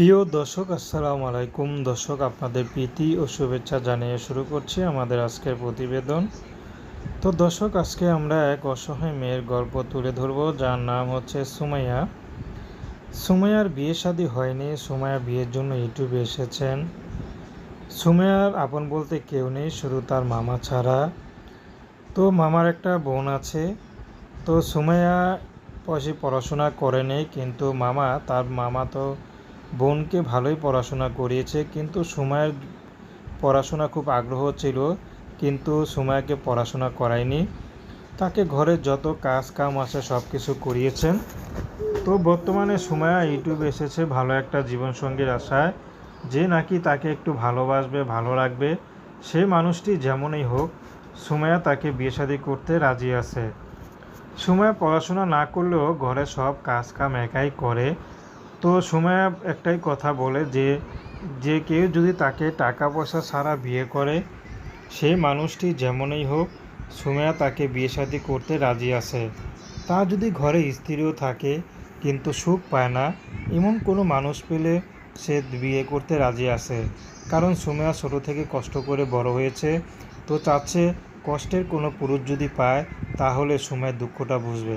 প্রিয় দর্শক, আসসালামু আলাইকুম। দর্শক, আপনাদের প্রীতি ও শুভেচ্ছা জানিয়ে শুরু করছি আমাদের আজকের প্রতিবেদন। তো দর্শক, আজকে আমরা এক অসহায় মেয়ের গল্প তুলে ধরব, যার নাম হচ্ছে সুমাইয়া। সুমাইয়ার বিয়ে শাদী হয়নি, সুমাইয়া বিয়ের জন্য ইউটিউবে এসেছেন। সুমাইয়ার আপন বলতে কেউ নেই, শুধু তার মামা ছাড়া। তো মামার একটা বোন আছে। তো সুমাইয়া পয়সে পড়াশোনা করেনি কিন্তু মামা, তার মামা তো বোনকে ভালোই পড়াশোনা করিয়েছে, কিন্তু সুমায়ের পড়াশোনা খুব আগ্রহ ছিল, কিন্তু সুমায়াকে পড়াশোনা করায়নি। তাকে ঘরে যত কাজ কাম আছে সব কিছু করিয়েছেন। তো বর্তমানে সুমায়া ইউটিউবে এসেছে ভালো একটা জীবনসঙ্গীর আশায়। যে নাকি তাকে একটু ভালোবাসবে, ভালো রাখবে সেই মানুষটি যেমনই হোক, সুমায়া তাকে বিয়ে শাদী করতে রাজি আছে। সুমায়া পড়াশোনা না করলেও ঘরে সব কাজ কাম একাই করে তো সুমায়া একটাই কথা বলে যে যে কেউ যদি তাকে টাকা পয়সা ছাড়া বিয়ে করে, সেই মানুষটি যেমনই হোক সুমায়া তাকে বিয়ে শাদী করতে রাজি আছে। তা যদি ঘরে স্ত্রীও থাকে, কিন্তু সুখ পায় না, এমন কোনো মানুষ পেলে সে বিয়ে করতে রাজি আছে। কারণ সুমায়া ছোটো থেকে কষ্ট করে বড় হয়েছে, তো চাচ্ছে কষ্টের কোনো পুরুষ যদি পায়, তাহলে সময় দুঃখটা বুঝবে।